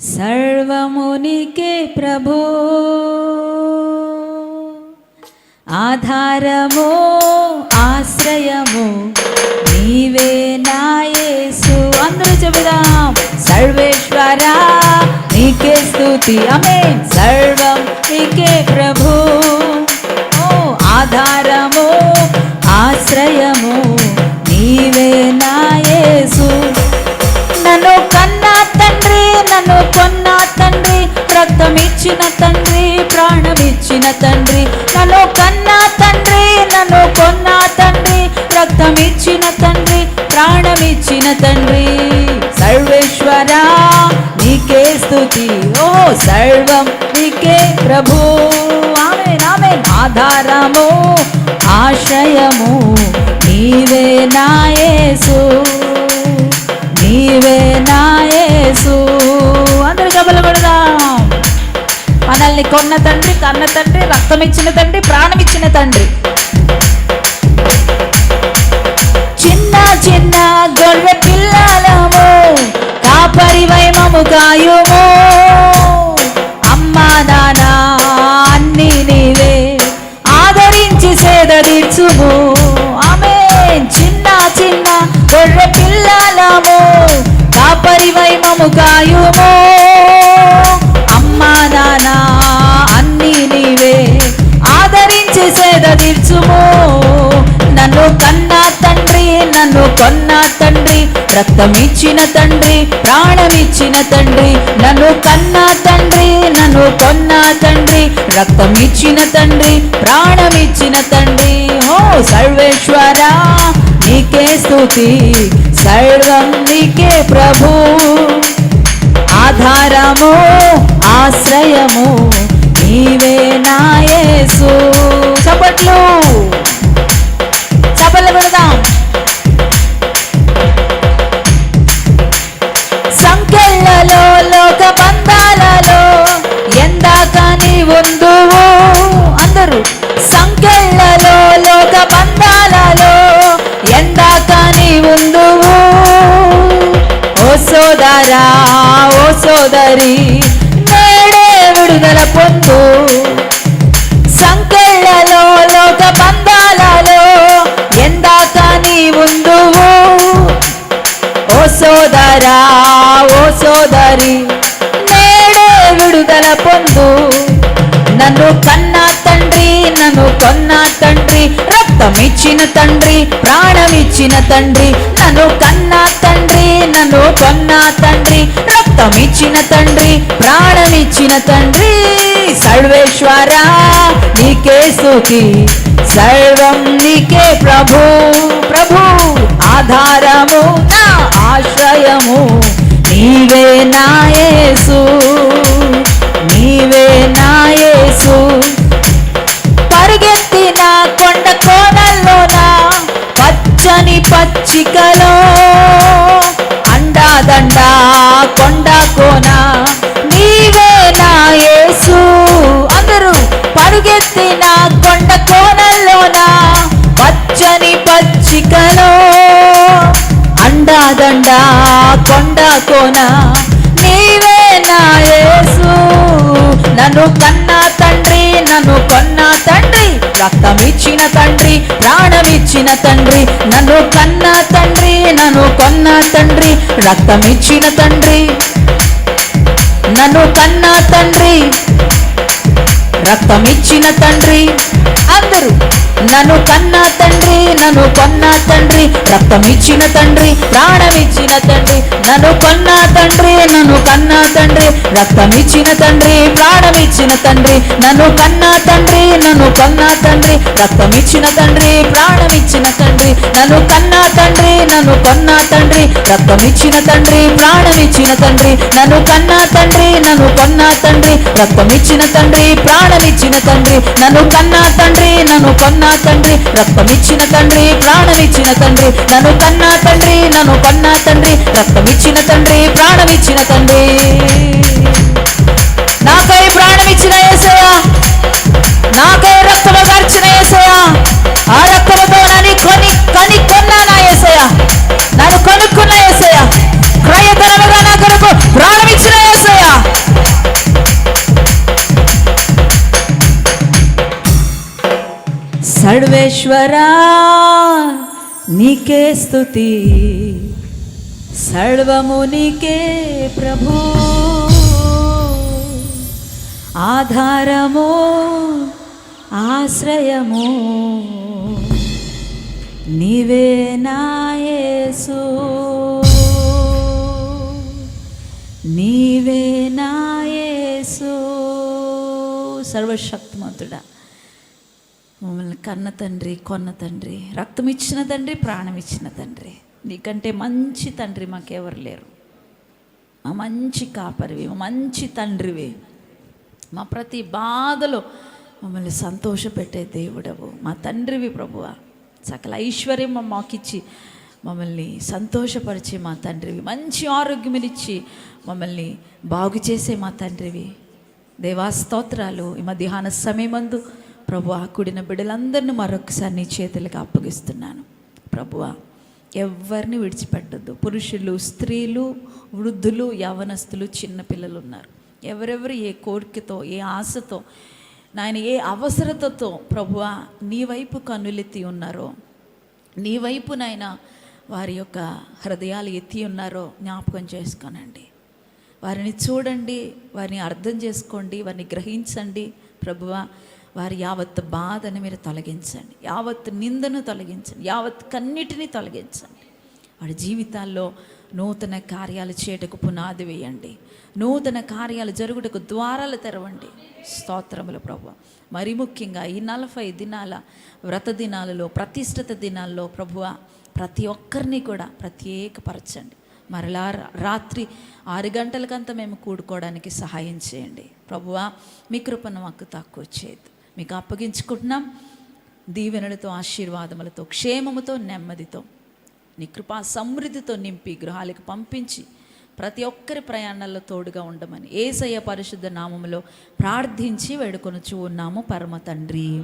సర్వమునికే ప్రభు. ఆధారము ఆశ్రయము నీవే నాయసు అందరూ చెబుదాం సర్వేశ్వరా నీకే స్థుతి అమే సర్వం నీకే ప్రభు. ఓ ఆధారము ఆశ్రయము స్థుతి ఓ సర్వం నీకే ప్రభు. ఆమె నామె ఆధారము ఆశ్రయము నీవే నాయసు నీవే నాయసు అందరూ కబలు పెడదాం మనల్ని కొన్న తండ్రి కన్న తండ్రి రక్తం ఇచ్చిన తండ్రి ప్రాణం ఇచ్చిన తండ్రి. చిన్న చిన్న గొర్రె పిల్లలము కాపరి వైమము కాయుము. వైమము కాయుము అమ్మా నాన్న అన్ని నీవే. ఆదరించి సేద తీర్చుము. నన్ను కన్నా తండ్రి నన్ను కొన్న తండ్రి. రక్తం ఇచ్చిన తండ్రి ప్రాణం ఇచ్చిన తండ్రి. నన్ను కన్నా తండ్రి నన్ను కొన్న తండ్రి. రక్తం ఇచ్చిన తండ్రి ప్రాణం ఇచ్చిన తండ్రి. ఓ సర్వేశ్వరా నీకే స్థుతి సర్వం నీకే ప్రభు. ఆధారము ఆశ్రయము నీవే నాయసు చప్పట్లు. చప్పట్లు పెడదాం సోదరా ఓ సోదరి నేడే విడుదల పొందు. సంకెళ్ళలో లోక బంధాలలో ఎందాక నీ ఉందువు ఓ సోదరా ఓ సోదరి నేడే విడుదల పొందు. నన్ను కన్న తండ్రి నన్ను కొన్న తండ్రి రక్తం ఇచ్చిన తండ్రి ప్రాణం ఇచ్చిన తండ్రి నన్ను కన్న తండ్రి నన్ను రక్తం ఇచ్చిన తండ్రి ప్రాణమిచ్చిన తండ్రి సర్వేశ్వర నీకే సుఖి సర్వం నీకే ప్రభు ప్రభు ఆధారము నా ఆశ్రయము. నీవే నాయసు నీవే నాయసు పరిగెత్తిన కొండ కోనల్లోన పచ్చని పచ్చికలో అండాదండా కొండ పరిగెత్తిన కొండ కోనల్లోన పచ్చని పచ్చికలో. అండాదండ కొండ కోన నీవే నాయసు నన్ను కన్నా తండ్రి నన్ను కొన్న తండ్రి రక్తం ఇచ్చిన తండ్రి ప్రాణం ఇచ్చిన తండ్రి నన్ను కన్న తండ్రి నన్ను కొన్న తండ్రి రక్తం ఇచ్చిన తండ్రి. నన్ను కన్న రక్తం తండ్రి. అందరూ నన్ను కన్న తండ్రి నన్ను కొన్న తండ్రి రక్తమిచ్చిన తండ్రి ప్రాణమిచ్చిన తండ్రి నన్ను కొన్న తండ్రి నన్ను కన్న తండ్రి రక్తమిచ్చిన తండ్రి ప్రాణమిచ్చిన తండ్రి నన్ను కన్న తండ్రి నన్ను కొన్న తండ్రి రక్తమిచ్చిన తండ్రి ప్రాణమిచ్చిన తండ్రి నన్ను కన్న తండ్రి నన్ను తండ్రి రక్తమిచ్చిన తండ్రి ప్రాణమిచ్చిన తండ్రి నన్ను కన్నా తండ్రి నన్ను కొన్నా తండ్రి రక్తమిచ్చిన తండ్రి ప్రాణమిచ్చిన తండ్రి నన్ను కన్నా తండ్రి నన్ను కొన్నా తండ్రి రక్తమిచ్చిన తండ్రి ప్రాణమిచ్చిన తండ్రి నన్ను కన్నా తండ్రి నన్ను కొన్నా తండ్రి రక్తమిచ్చిన తండ్రి ప్రాణమిచ్చిన తండ్రి. నాకై సర్వేశ్వరా నీకే స్తుతి. సర్వము నీకే ప్రభు. ఆధారము ఆశ్రయము. నీవే నాయసు నీవే నాయసు సర్వశక్తిమంతుడా. మమ్మల్ని కన్న తండ్రి కొన్న తండ్రి రక్తం ఇచ్చిన తండ్రి ప్రాణం ఇచ్చిన తండ్రి. నీకంటే మంచి తండ్రి మాకెవరు లేరు. మా మంచి కాపరివి మా మంచి తండ్రివి. మా ప్రతి బాధలో మమ్మల్ని సంతోషపెట్టే దేవుడవు. మా తండ్రివి ప్రభువ. సకల ఐశ్వర్యం మా మాకిచ్చి మమ్మల్ని సంతోషపరిచే మా తండ్రివి. మంచి ఆరోగ్యమునిచ్చి మమ్మల్ని బాగు చేసే మా తండ్రివి. దేవాస్తోత్రాలు ఈ మధ్యాహ్న సమయమందు ప్రభు ఆ కూడిన బిడ్డలందరినీ మరొకసారి నీ చేతులకు అప్పగిస్తున్నాను. ప్రభువా ఎవరిని విడిచిపెట్టద్దు. పురుషులు స్త్రీలు వృద్ధులు యవనస్తులు చిన్నపిల్లలు ఉన్నారు ఎవరెవరు ఏ కోరికతో ఏ ఆశతో నాయన ఏ అవసరతతో ప్రభువా నీ వైపు కన్నులెత్తి ఉన్నారో నీ వైపు నాయన వారి యొక్క హృదయాలు ఎత్తి ఉన్నారో జ్ఞాపకం చేసుకోనండి. వారిని చూడండి వారిని అర్థం చేసుకోండి వారిని గ్రహించండి. ప్రభువ వారి యావత్ బాధను మీరు తొలగించండి. యావత్ నిందను తొలగించండి. యావత్ కన్నిటిని తొలగించండి. వాడి జీవితాల్లో నూతన కార్యాలు చేయటకు పునాది వేయండి. నూతన కార్యాలు జరుగుటకు ద్వారాలు తెరవండి. స్తోత్రములు ప్రభు. మరి ముఖ్యంగా ఈ నలభై దినాల వ్రత దినాలలో ప్రతిష్ఠిత దినాల్లో ప్రభువ ప్రతి ఒక్కరిని కూడా ప్రత్యేకపరచండి. మరలా రాత్రి ఆరు గంటలకంతా మేము కూడుకోవడానికి సహాయం చేయండి. ప్రభువా మీ కృపను మాకు తక్కువ చేయదు మీకు అప్పగించుకుంటున్నాం. దీవెనలతో ఆశీర్వాదములతో క్షేమముతో నెమ్మదితో నీ కృపా సమృద్ధితో నింపి గృహాలకు పంపించి ప్రతి ఒక్కరి ప్రయాణాల్లో తోడుగా ఉండమని ఏసయ్య పరిశుద్ధ నామములో ప్రార్థించి వేడుకొనుచు ఉన్నాము పరమ తండ్రి.